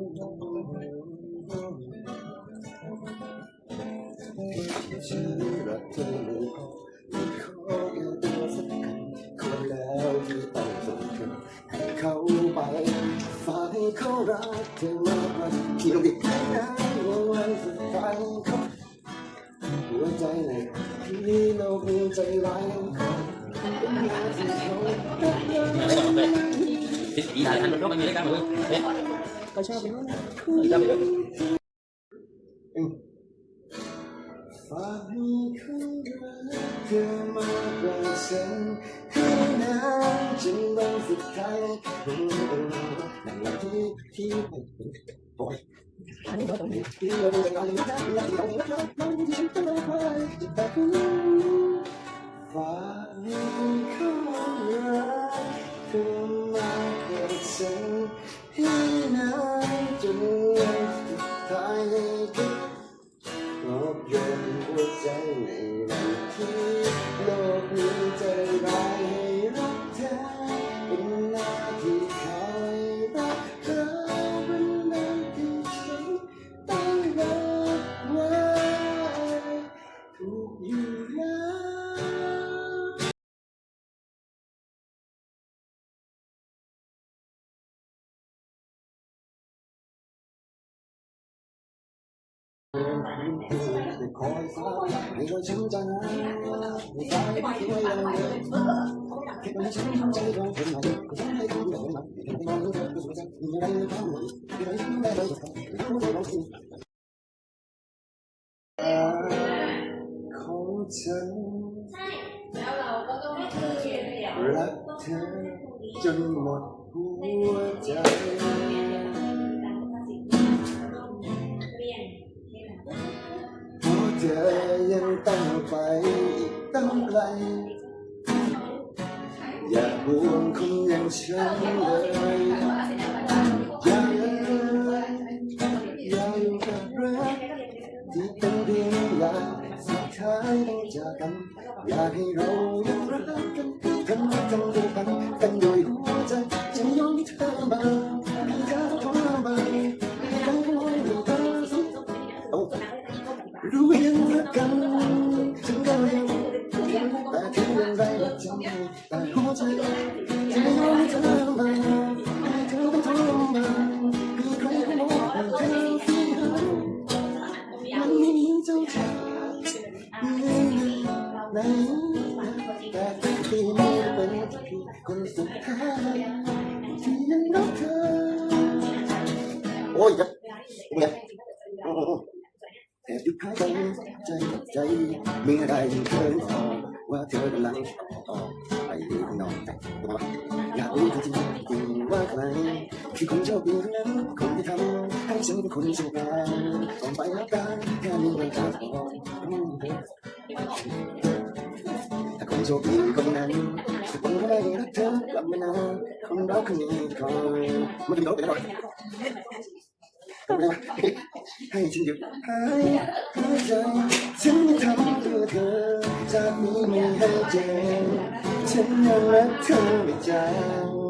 ฉันรักเธอเลยไม่ขอแค่ตัวสักคำคนแล้วที่ต้องส่งเธอให้เขาไปฝากให้เขารักเธอมากกว่าที่เราได้แค่นั้นวันสุดท้ายเขาหัวใจในที่โลกนี้ใจร้ายเป็นงานที่เขารักเราอีทันมันก็ไม่มีรายการเลยเนี่ยเขาชอบเป็นอีกแล้วไปเลยฝากให้เขา รักเธอมากกว่าฉันให้นานจนวันสุดท้ายนั่นแหละที่ที่โอ้ยที่เราเป็นอะไรที่เราเราเราเราที่ฉันต้องไปจะแต่คุณฝ คอยฟ้าให้เราช้ำใจไม่ตายไม่ไหวเลยคิดว่าฉันใจเราเป็นอะไรก็ต้องให้คุณได้มาไม่มองดูเธอก็สงสารมีอะไรทำไม่ไม่ได้ทำได้เลยรู้จเราสิของฉันแล้วเราก็ต้องไม่คือเขียนเดี่ยวรักเธอจนหมดหัวใจ อยังต้องไปอีกตั้งไกลอย่าห่วงคนอย่างฉันเลยอย่าเลยอย่าอยู่กับรักที่เป็นเพียงอยาสุดท้ายต้องจากกัน อยากให้เรายังรักกันทำให้กันด้วยกัน ไหนแต่ที่ที่เป็นคนสุดท้ายที่ยังรักเธอโอ้ยจะเนี่ยแอบอยู่ภายในใจใจเมื่อได้ยินเธอออกว่าเธอกำลังออกไปข้างนอกอยากรู้จริงจริงว่าใครคือคนโชคดีคนนั้นคนที่ทำให้ฉันเป็นคนโชคร้ายต้องไปแล้วกันแค่มีเวลาพอ โชคดีคนนั้นคือคนที่ได้รักเธอกลับมานานคนรักคนนี้คอยมันเป็นโน้ตไปแล้วให้ฉันหยุดหายหายใจฉันทำเพื่อเธอจากนี้ไม่ให้เจ็บฉันยังรักเธอไม่จาง